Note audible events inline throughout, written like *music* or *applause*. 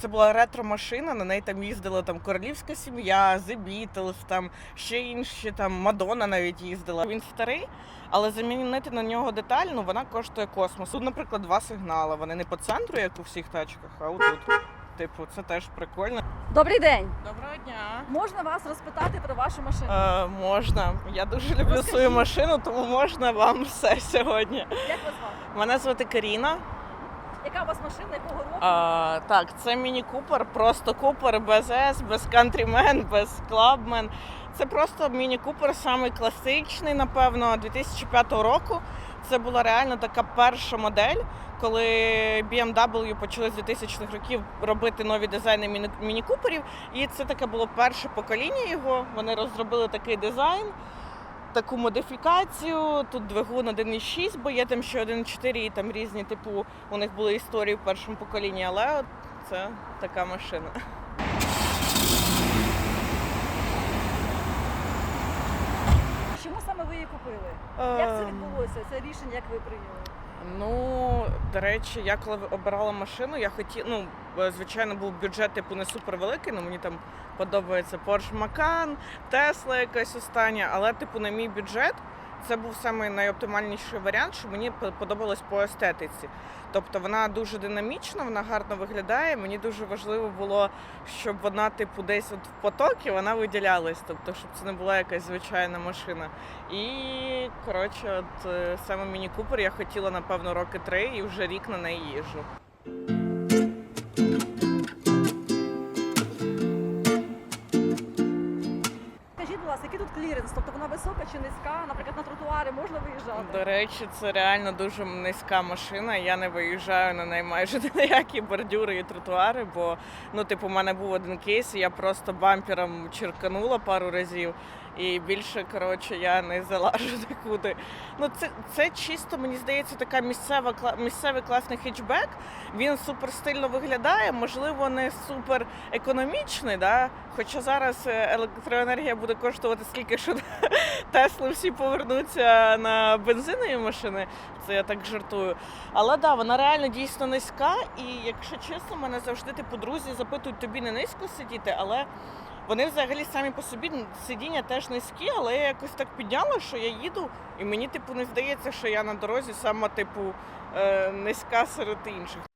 Це була ретро-машина, на неї там їздила там королівська сім'я, The Beatles, там ще інші там Мадонна навіть їздила. Він старий, але замінити на нього деталь, ну вона коштує космос. Тут, наприклад, два сигнали. Вони не по центру, як у всіх тачках, а отут. Типу, це теж прикольно. Добрий день. Доброго дня. Можна вас розпитати про вашу машину? Е, можна. Я дуже люблю Розкажіть. свою машину, тому можна вам все сьогодні. Як вас звати? Мене звати Каріна. Яка у вас машина, якого року? А, так, це міні Купер, просто Купер без S, без Countryman, без Clubman. Це просто міні Купер, самий класичний, напевно, 2005 року. Це була реально така перша модель, коли BMW почали з 2000-х років робити нові дизайни міні-куперів. І це таке було перше покоління його. Вони розробили такий дизайн, таку модифікацію. Тут двигун 1.6, бо є там ще 1.4 і там різні, типу, у них були історії в першому поколінні, але от це така машина. Чому саме ви її купили? Як це Ем, відбулося? Це рішення, як ви прийняли? Ну, до речі, я коли обирала машину, я хотіла, ну, звичайно, був бюджет типу не супер великий, ну мені там подобається Porsche Macan, Tesla якась остання, але типу на мій бюджет це був саме найоптимальніший варіант, що мені подобалось по естетиці. Тобто вона дуже динамічна, вона гарно виглядає. Мені дуже важливо було, щоб вона, типу, десь от в потокі вона виділялась, тобто, щоб це не була якась звичайна машина. І коротше, от е, саме Міні Купер я хотіла напевно роки три і вже рік на неї їжджу. Кліренс? Тобто вона висока чи низька? Наприклад, на тротуари можна виїжджати? До речі, це реально дуже низька машина. Я не виїжджаю на неї майже *laughs* на які бордюри і тротуари, бо ну, типу, у мене був один кейс, і я просто бампером черканула пару разів. І більше коротше я не залажу *laughs* нікуди. Ну це, це чисто мені здається така місцева місцевий класний хетчбек. Він супер стильно виглядає, можливо, не супер економічний, да? хоча зараз е, електроенергія буде коштувати скільки, що *laughs* Тесли всі повернуться на бензинові машини. Це я так жартую. Але да, вона реально дійсно низька. І якщо чесно, мене завжди типу друзі запитують тобі не низько сидіти, але вони взагалі самі по собі сидіння теж низькі, але я якось так підняла, що я їду, і мені типу не здається, що я на дорозі сама типу е, низька серед інших.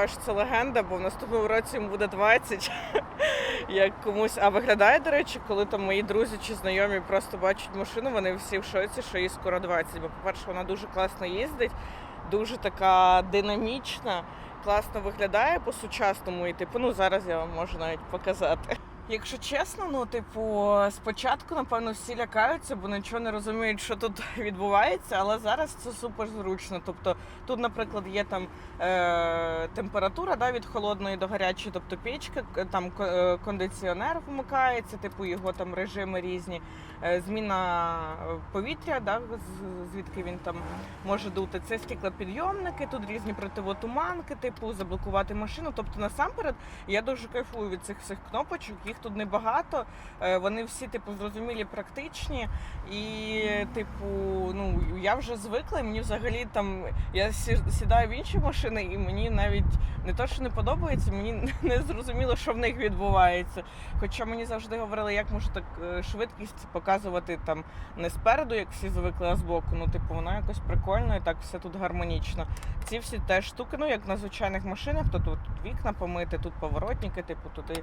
Я що це легенда, бо в наступному році йому буде 20. *laughs* Як комусь. А виглядає, до речі, коли там мої друзі чи знайомі просто бачать машину, вони всі в шоці, що їй скоро 20. Бо, по-перше, вона дуже класно їздить, дуже така динамічна, класно виглядає по-сучасному. І типу, ну зараз я вам можу навіть показати. Якщо чесно, ну типу, спочатку, напевно, всі лякаються, бо нічого не розуміють, що тут *laughs* відбувається, але зараз це супер зручно. Тобто тут, наприклад, є там е, температура да, від холодної до гарячої, тобто печка, к- там е, кондиціонер вмикається, типу його там режими різні, е, зміна повітря, да, звідки він там може дути. Це стеклопідйомники, тут різні противотуманки, типу заблокувати машину. Тобто, насамперед, я дуже кайфую від цих всіх кнопочок. Їх тут небагато. е, Вони всі, типу, зрозумілі, практичні. І, типу, ну я вже звикла, і мені взагалі там я сідаю в інші машини, і мені навіть не то, що не подобається, мені *laughs* не зрозуміло, що в них відбувається. Хоча мені завжди говорили, як можу так е, швидкість показувати там не спереду, як всі звикли, а збоку. Ну, типу, воно якось прикольно і так все тут гармонічно. Ці всі теж штуки, ну як на звичайних машинах, то тут вікна помити, тут поворотники, типу, туди,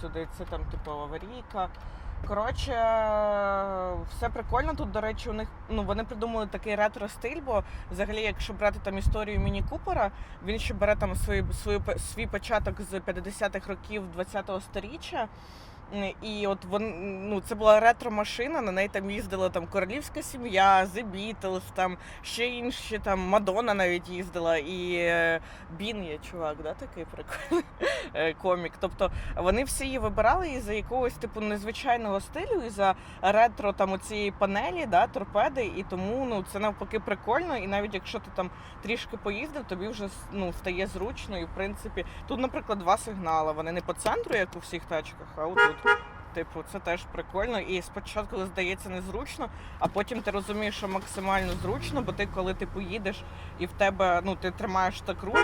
сюди. Це там, типу, аварійка. Коротше, все прикольно. Тут, до речі, у них ну вони придумали такий ретро-стиль, бо взагалі, якщо брати там історію Міні Купера, він ще бере там свою, свою свій початок з 50-х років 20-го сторіччя. І от вон, ну, це була ретро-машина, на неї там їздила там королівська сім'я, The Beatles, там ще інші, там Мадонна навіть їздила, і е, Бін є чувак, да, такий прикольний *laughs* е, комік. Тобто вони всі її вибирали із за якогось типу незвичайного стилю, і за ретро там цієї панелі, да, торпеди, і тому ну це навпаки прикольно. І навіть якщо ти там трішки поїздив, тобі вже ну, стає зручно. І в принципі, тут, наприклад, два сигнали. Вони не по центру, як у всіх тачках, а отут. Типу, це теж прикольно. І спочатку здається незручно, а потім ти розумієш, що максимально зручно, бо ти коли типу їдеш і в тебе ну ти тримаєш так руку,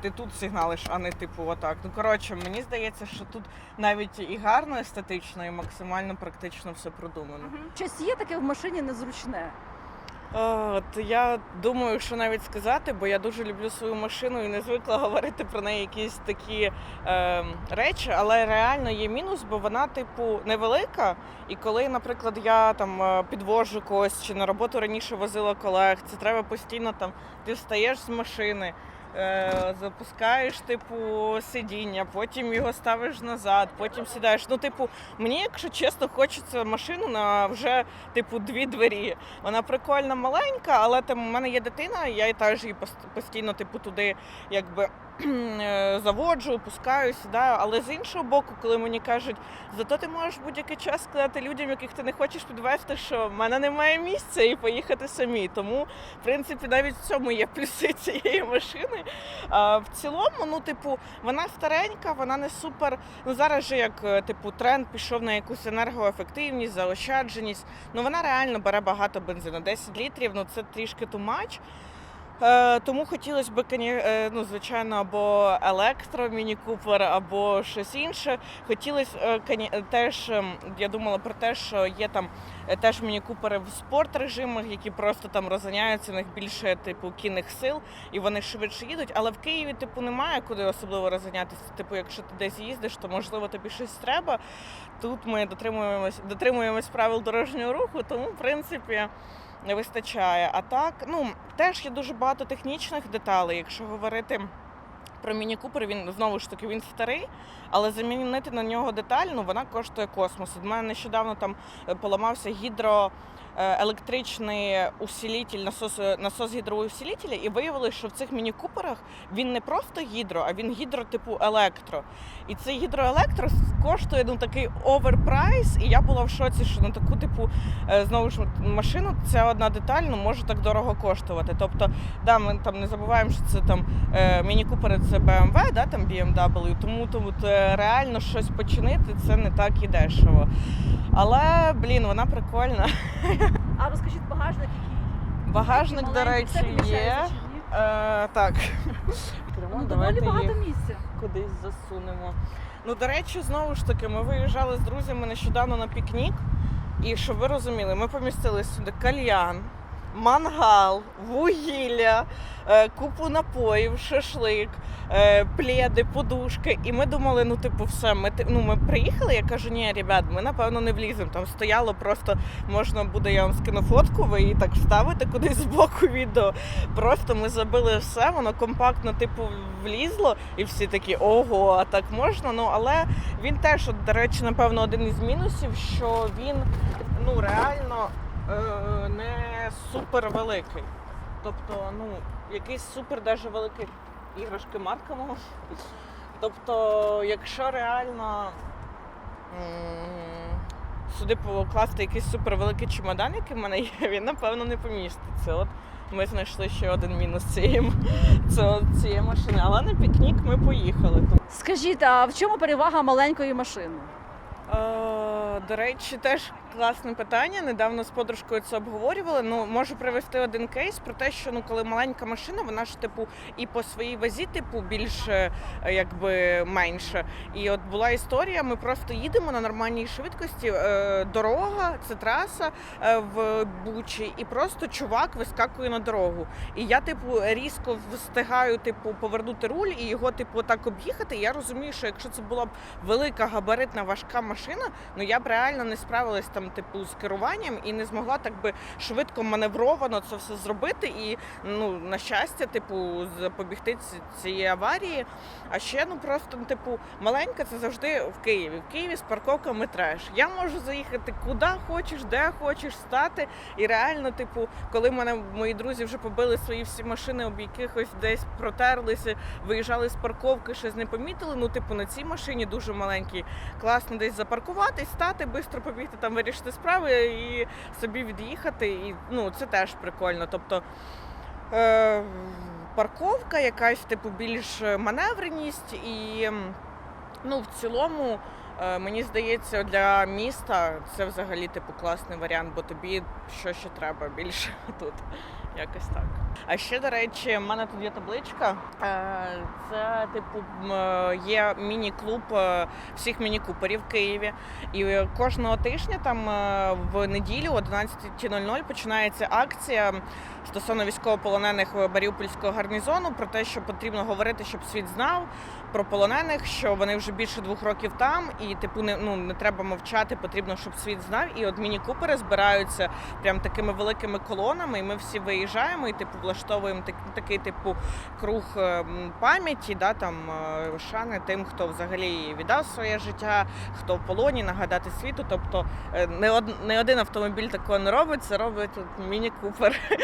ти тут сигналиш, а не типу отак. Ну коротше, мені здається, що тут навіть і гарно естетично, і максимально практично все продумано. Щось є таке в машині незручне. От я думаю, що навіть сказати, бо я дуже люблю свою машину і не звикла говорити про неї якісь такі е, речі, але реально є мінус, бо вона, типу, невелика. І коли, наприклад, я там е, підвожу когось чи на роботу раніше возила колег, це треба постійно там. Ти встаєш з машини. Е, Запускаєш, типу, сидіння, потім його ставиш назад, потім сідаєш. Ну, типу, мені, якщо чесно, хочеться машину на вже типу дві двері. Вона прикольна, маленька, але там у мене є дитина, і я теж її постійно, типу, туди якби *clears throat* заводжу, пускаю, сідаю. Але з іншого боку, коли мені кажуть, зато ти можеш будь-який час сказати людям, яких ти не хочеш підвести, що в мене немає місця і поїхати самі. Тому, в принципі, навіть в цьому є плюси *laughs* цієї машини. А, в цілому, ну, типу, вона старенька, вона не супер. Ну зараз же як е, типу тренд пішов на якусь енергоефективність, заощадженість. Ну вона реально бере багато бензину. 10 літрів, ну це трішки much. Е, тому хотілося б, е, ну, звичайно, або електро міні купер, або щось інше. Хотілося е, е, теж, я думала про те, що є там е, теж міні купери в спорт режимах, які просто там розганяються, у них більше типу кінних сил, і вони швидше їдуть. Але в Києві, типу, немає куди особливо розганятися. Типу, якщо ти десь їздиш, то можливо тобі щось треба. Тут ми дотримуємось, дотримуємось правил дорожнього руху, тому в принципі не вистачає. А так, ну теж є дуже багато технічних деталей. Якщо говорити про міні Купер, він знову ж таки він старий, але замінити на нього деталь, ну вона коштує космос. У мене нещодавно там е, поламався гідро. Е, Електричний усилитель, насос, насос гідроусилителя, і виявилося, що в цих міні-куперах він не просто гідро, а він гідро типу електро. І цей гідроелектро коштує ну такий оверпрайс, і я була в шоці, що на таку типу е, знову ж машину ця одна деталь ну, може так дорого коштувати. Тобто, да, ми там не забуваємо, що це там е, міні-купери це BMW, да, там BMW, тому тут е, реально щось починити це не так і дешево. Але блін, вона прикольна. *laughs* А розкажіть багажник, який Багажник, до речі, є. Е, так. Ну, доволі багато місця. кудись засунемо. Ну, до речі, знову ж таки, ми виїжджали з друзями нещодавно на пікнік. І щоб ви розуміли, ми помістили сюди кальян, мангал, вугілля, е, купу напоїв, шашлик, е, пледи, подушки. І ми думали, ну, типу, все, ми, ну, ми приїхали, я кажу, ні, ребят, ми напевно не вліземо. Там стояло просто, можна буде, я вам скину фотку, ви її так вставите кудись з боку відео. Просто ми забили все, воно компактно, типу, влізло, і всі такі ого, а так можна. Ну але він теж, до речі, напевно, один із мінусів, що він ну реально не супер великий. Тобто, ну, якийсь супер даже великий іграшки марка мого. Тобто, якщо реально сюди покласти якийсь супер великий чемодан, який в мене є, *laughs* він напевно не поміститься. От ми знайшли ще один мінус цієї, цієї машини. Але на пікнік ми поїхали. Скажіть, а в чому перевага маленької машини? Е, До речі, теж класне питання. Недавно з подружкою це обговорювали. Ну можу привести один кейс про те, що ну коли маленька машина, вона ж типу і по своїй вазі, типу, більш е, якби менше. І от була історія. Ми просто їдемо на нормальній швидкості. е, Дорога, це траса е, в Бучі, і просто чувак вискакує на дорогу. І я, типу, різко встигаю, типу, повернути руль і його, типу, так об'їхати. І я розумію, що якщо це була б велика габаритна важка машина, ну я б реально не справилась там, типу, з керуванням і не змогла так би швидко маневровано це все зробити. І ну, на щастя, типу, запобігти цієї аварії. А ще ну просто ну, типу, маленька це завжди в Києві. В Києві з парковками треш. Я можу заїхати куди хочеш, де хочеш стати. І реально, типу, коли мене мої друзі вже побили свої всі машини, об якихось десь протерлися, виїжджали з парковки, щось не помітили. Ну, типу, на цій машині дуже маленькій, класно десь запаркуватись, стати, швидко побігти там, вирішити справи і собі від'їхати. І ну, це теж прикольно. Тобто. Е- Парковка, якась типу більш маневреність, і ну в цілому Е, Мені здається, для міста це взагалі типу класний варіант, бо тобі що ще треба більше *laughs* тут. Якось так. А ще, до речі, в мене тут є табличка. Е, Це, типу, є міні-клуб е, всіх міні-куперів в Києві. І кожного тижня, там е, в неділю, о 11.00, починається акція стосовно військовополонених Маріупольського гарнізону про те, що потрібно говорити, щоб світ знав про полонених, що вони вже більше двох років там, і типу не ну не треба мовчати, потрібно, щоб світ знав. І от міні-купери збираються прям такими великими колонами, і ми всі виїжджаємо і типу влаштовуємо так, такий типу круг пам'яті, да там е, шани тим, хто взагалі віддав своє життя, хто в полоні, нагадати світу. Тобто е, не од не один автомобіль такого не робить, це робить міні-купер. *laughs*